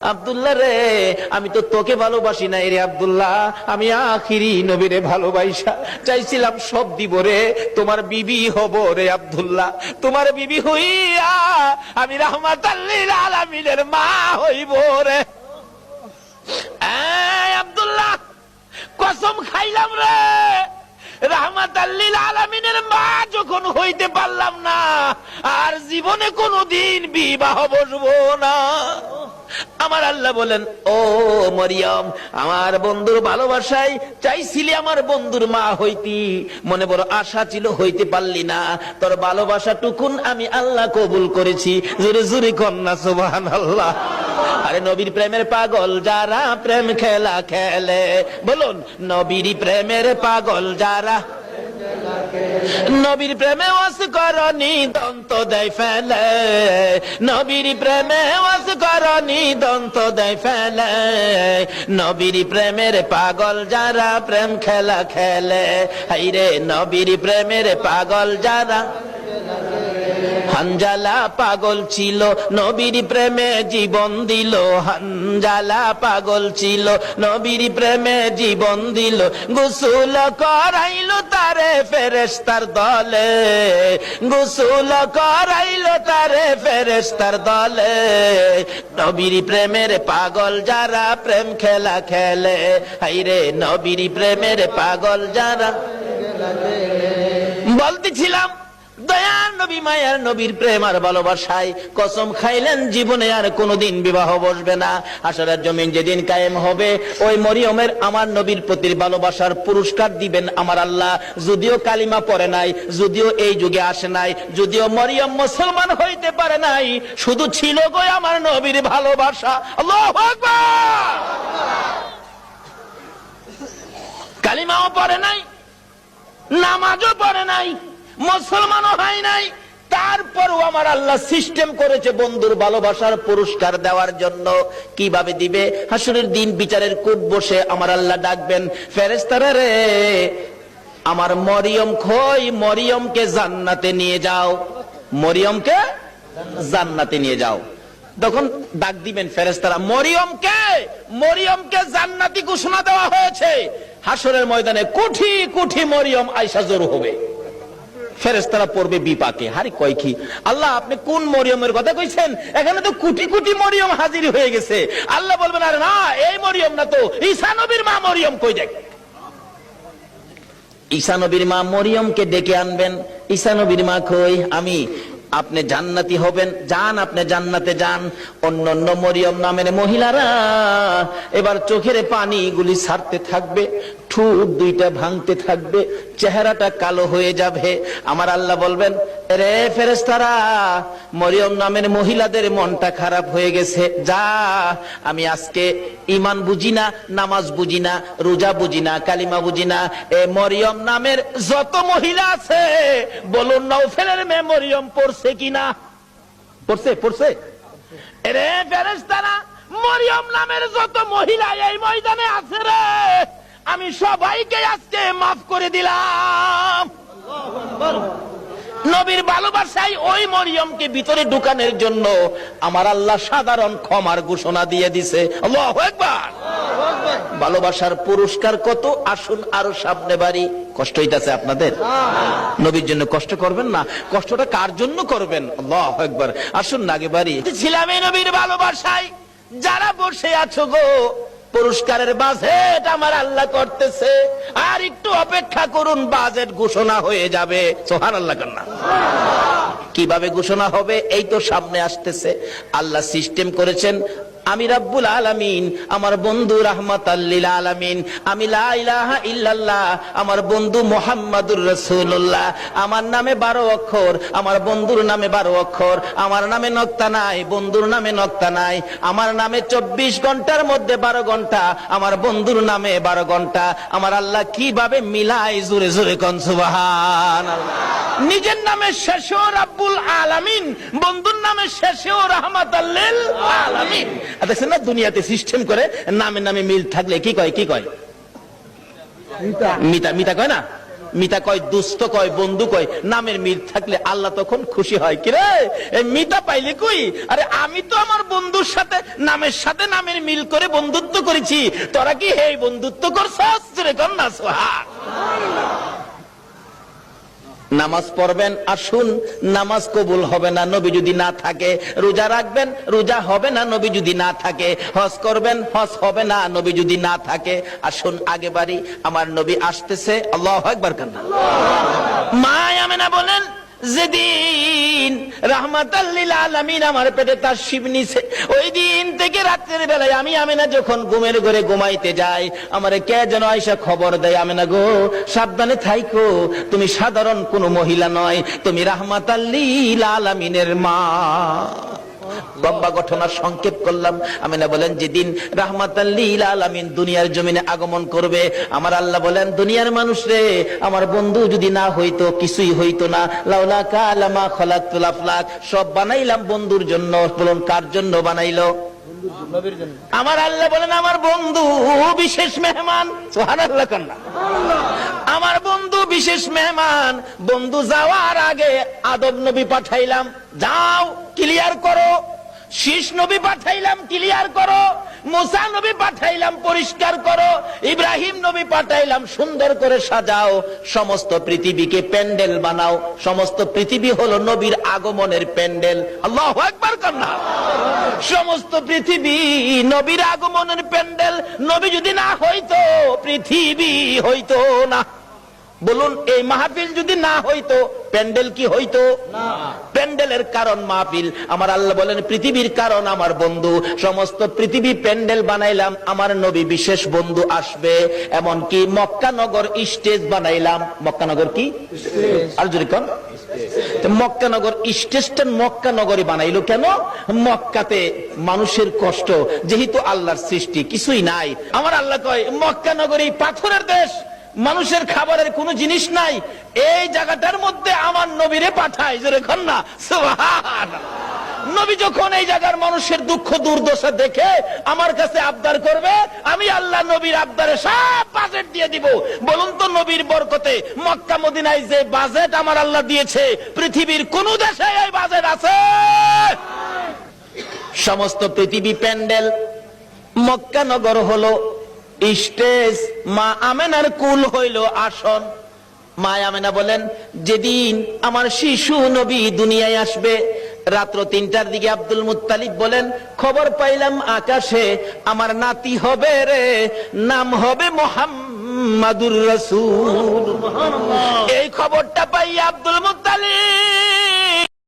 আব্দুল্লাহ রে, আমি তো তোকে ভালোবাসি না রে আব্দুল্লাহ। আমি আখিরি নবীরে ভালোবাসা চাইছিলাম সব দিব রে, তোমার বিবি হব রে আব্দুল্লাহ। তোমার বিবি হইয়া আমি রহমাত আলামিনের মা হইব রে। আব্দুল্লাহ, কসম খাইলাম রে। রহমাত আলামিনের মা যখন হইতে পারলাম না, আর জীবনে কোনোদিন বিবাহ বসবো না। আমার আল্লাহ বলেন, ও মরিয়ম, আমার বন্ধুর ভালোবাসায় চাইছিলি আমার বন্ধুর মা হইতি। মনে বড় আশা ছিল হইতে পারলি না। তোর ভালোবাসা টুকুন আমি আল্লাহ কবুল করেছি। জোরে জোরে কন্যা সোবাহান আল্লাহ আরে নবীর প্রেমের পাগল, যারা প্রেম খেলা খেলে, বলুন, নবীর প্রেমের পাগল যারা নবীর প্রেমে ওয়াস করনি, দন্ত দেয় ফেলে। নবীর প্রেমে ওয়াস করনি, দন্ত দেয় ফেলে। নবীর প্রেমের পাগল যারা প্রেম খেলা খেলে, হাইরে নবীর প্রেমের পাগল যারা হানজালা পাগল ছিল, নবীর প্রেমে জীবন দিল। হানজালা পাগল ছিল, নবীর প্রেমে জীবন দিল। গোসুল করাইল তারে ফেরেস্তার দলে। গোসুল করাইল তারে ফেরেস্তার দলে। নবীর প্রেমের পাগল যারা প্রেম খেলা খেলে, হাইরে নবীর প্রেমের পাগল যারা বলতেছিলাম কোনোদিন বিবাহ বসবে না। যেদিন কায়েম হবে, ওই মরিয়মের আমার নবীর প্রতি ভালোবাসার পুরস্কার দিবেন আমার আল্লাহ। যদিও কালিমা পড়ে নাই, যদিও এই যুগে আসে নাই, যদিও মরিয়ম মুসলমান হইতে পারে নাই, শুধু ছিল গো আমার নবীর ভালোবাসা। কালিমাও পড়ে নাই, নামাজও পড়ে নাই মুসলমানও হয় নাই। তারপরও আমার আল্লাহ সিস্টেম করেছে বন্ধুর ভালোবাসার পুরস্কার দেওয়ার জন্য। কীভাবে দিবে? হাসুরের দিন বিচারের কূপ বসে আমার আল্লাহ ডাকবেন ফেরেস্তারা রে, আমার মরিয়ম খই, মরিয়মকে জান্নাতে নিয়ে যাও। মরিয়মকে জান্নাতে নিয়ে যাও। তখন ডাক দিবেন ফেরেস্তারা মরিয়মকে মরিয়মকে জান্নাতি ঘোষণা দেওয়া হয়েছে। হাসরের ময়দানে কুঠি কুঠি মরিয়ম আইসা জোর হবে। ফেরেস্তারা পড়বে বিপাকে। হারি কয় কি? আল্লাহ, আপনি কোন মরিয়মের কথা কইছেন? এখানে তো কোটি কোটি মরিয়ম হাজির হয়ে গেছে। আল্লাহ বলবেন, আরে না, এই মরিয়ম না তো। ঈসা নবীর মা মরিয়ম কই দেখ? ঈসা নবীর মা মরিয়মকে ডেকে আনবেন। ঈসা নবীর মা কই? আমি আপনি জান্নাতি হবেন, যান আপনি জান্নাতে যান। অন্য অন্য মরিয়ম নামের মহিলারা এবার চোখের পানিগুলি ছাড়তে থাকবে, ঠুট দুইটা ভাঙতে থাকবে, চেহারাটা কালো হয়ে যাবে। আমার আল্লাহ বলবেন রে ফেরেস্তারা মরিয়ম নামের মহিলাদের মনটা খারাপ হয়ে গেছে। যা, আমি আজকে ইমান বুঝি না, নামাজ বুঝি না, রোজা বুঝি না, কালিমা বুঝি না। এ মরিয়ম নামের যত মহিলা আছে, বলুন নৌফেলের মেয়ে মরিয়ম পড়ছে কিনা? পড়ছে পড়ছে। রে ফেরেস্তারা মরিয়ম নামের যত মহিলা এই ময়দানে আছে রে, আমি সবাইকে আজকে মাফ করে দিলাম। নবীর ভালোবাসায় ওই মরিয়মকে ভিতরে ঢুকানোর জন্য আমার আল্লাহ সাধারণ ক্ষমার ঘোষণা দিয়ে দিছে। আল্লাহু ভালোবাসার পুরস্কার কত? আসুন আরও সামনে বাড়ি। কষ্ট হইতাছে আপনাদের? নবীর জন্য কষ্ট করবেন না? কষ্টটা কার জন্য করবেন? আল্লাহ একবার আসুন না আগে বাড়ি। ছিলাম নবীর ভালোবাসায়। যারা বসে আছো গো, পুরস্কারের বাজেট আমার আল্লাহ করতেছে। আর একটু অপেক্ষা করুন, বাজেট ঘোষণা হয়ে যাবে। সোহান আল্লাহ কন্যা। কীভাবে ঘোষণা হবে? এই তো সামনে আসতেছে। আল্লাহ সিস্টেম করেছেন। আমি রাব্বুল আলামিন, আমার বন্ধু রাহমাত আল্লিল আলামিন, আমি লা ইলাহা ইল্লাল্লাহ, আমার বন্ধু মোহাম্মদুর রাসূলুল্লাহ, আমার নামে বারো অক্ষর, আমার বন্ধুর নামে বারো অক্ষর, আমার নামে নক্তা নাই, বন্ধুর নামে নক্তা নাই, আমার নামে চব্বিশ ঘণ্টার মধ্যে বারো ঘণ্টা, আমার বন্ধুর নামে বারো ঘণ্টা, আমার আল্লাহ কীভাবে মিলাই জোরে জোরে কন সুবহান নিজের নামে শেষেও রাব্বুল আলামিন, বন্ধুর নামে শেষেও রহমাত আল্লিল আলামিন। আর দেখছেন না দুনিয়াতে সিস্টেম করে নামে নামে মিল থাকলে কি কয় কি কয়? মিতা। মিতা কয় না? মিতা কয় দুস্থ কয় বন্ধু কয় নামের মিল থাকলে আল্লাহ তখন খুশি হয়। কিরে মিতা পাইলে কই? আরে আমি তো আমার বন্ধুর সাথে নামের সাথে নামের মিল করে বন্ধুত্ব করেছি। তোরা কি হে বন্ধুত্ব করছস? রে কন্যা সোহাগ। নামাজ পড়বেন আসুন নামাজ কবুল হবে না নবী যদি না থাকে রোজা রাখবেন রোজা হবে না নবী যদি না থাকে হজ করবেন হজ হবে না নবী যদি না থাকে আসুন আগে বাড়ি আমার নবী আসতেছে আল্লাহ একবার কান্না। মা আমেনা বলেন যেদিন রাহমাতাল্লিল আলামিন আমার পেটে তার শিব নিছে, ওই দিন থেকে রাত্রের বেলায় আমি আমেনা যখন ঘুমের ঘরে ঘুমাইতে যাই, আমারে কে যেন আইসা খবর দেয়, আমিনা গো, সাবধানে থাইকো, তুমি সাধারণ কোনো মহিলা নয়, তুমি রাহমাতাল্লিল আলামিনের মা। লম্বা ঘটনার সংক্ষেপ করলাম। আমি না বলেন, যেদিন রাহমাতাল্লিল আলামিন দুনিয়ার জমিনে আগমন করবে, আমার আল্লাহ বলেন, দুনিয়ার মানুষ রে, আমার বন্ধু যদি না হইতো, কিছুই হইতো না। লাউলা কালামা খলাক তুলাফলাক সব বানাইলাম বন্ধুর জন্য, বলুন, কার জন্য বানাইলো? আমার আল্লাহ বলেন, আমার বন্ধু বিশেষ মেহমান। সোহান আল্লাহ কন্যা আমার বন্ধু বিশেষ মেহমান, বন্ধু যাওয়ার আগে আদব নবী পাঠাইলাম। যাও ক্লিয়ার করো। শীষ নবী পাঠাইলাম ক্লিয়ার করো। মুসা নবী পাঠাইলাম, পরিষ্কার করো। ইব্রাহিম নবী পাঠাইলাম, সুন্দর করে সাজাও। সমস্ত পৃথিবীকে প্যান্ডেল বানাও। সমস্ত পৃথিবী হলো নবীর আগমনের প্যান্ডেল। আল্লাহ একবার সমস্ত পৃথিবী নবীর আগমনের প্যান্ডেল। নবী যদি না হইতো, পৃথিবী হইতো না। বলুন এই মাহফিল যদি না হইতো প্যান্ডেল কি হইতো? প্যান্ডেলের কারণ মাহফিল। আমার আল্লাহ বলেন পৃথিবীর কারণ আমার বন্ধু। সমস্ত পৃথিবী প্যান্ডেল বানাইলাম আমার নবী বিশেষ বন্ধু আসবে। এমনকি মক্কানগর স্টেজ বানাইলাম। মক্কানগর কি? আর যদি কন? মক্কানগর স্টেশন মক্কানগরী বানাইলো কেন? মক্কাতে মানুষের কষ্ট যেহেতু আল্লাহর সৃষ্টি কিছুই নাই। আমার আল্লাহ কয় মক্কানগরী পাথরের দেশ। মানুষের খাবারের কোনো জিনিস নাই। এই জায়গাটার মধ্যে আমার নবীরে পাঠায়, জোরে না। নবী যখন এই জায়গার মানুষের দুঃখ, দুর্দশা দেখে আমার কাছে আবদার করবে, আমি আল্লাহ নবীর আবদারে সব বাজেট দিয়ে দিব। বলুন তো নবীর বরকতে মক্কা, মদিনায় যে বাজেট আমার আল্লাহ দিয়েছে, পৃথিবীর কোন দেশে এই বাজেট আছে? সমস্ত পৃথিবী প্যান্ডেল মক্কা নগর হলো স্টেজ মা আমেনার কুল হইল আসন। মা আমেনা বলেন যেদিন আমার শিশু নবী দুনিয়ায় আসবে রাত্র তিনটার দিকে আব্দুল মুত্তালিব বলেন খবর পাইলাম আকাশে আমার নাতি হবে রে নাম হবে মোহাম্মাদুর রসুল। এই খবরটা পাই আব্দুল মুত্তালিব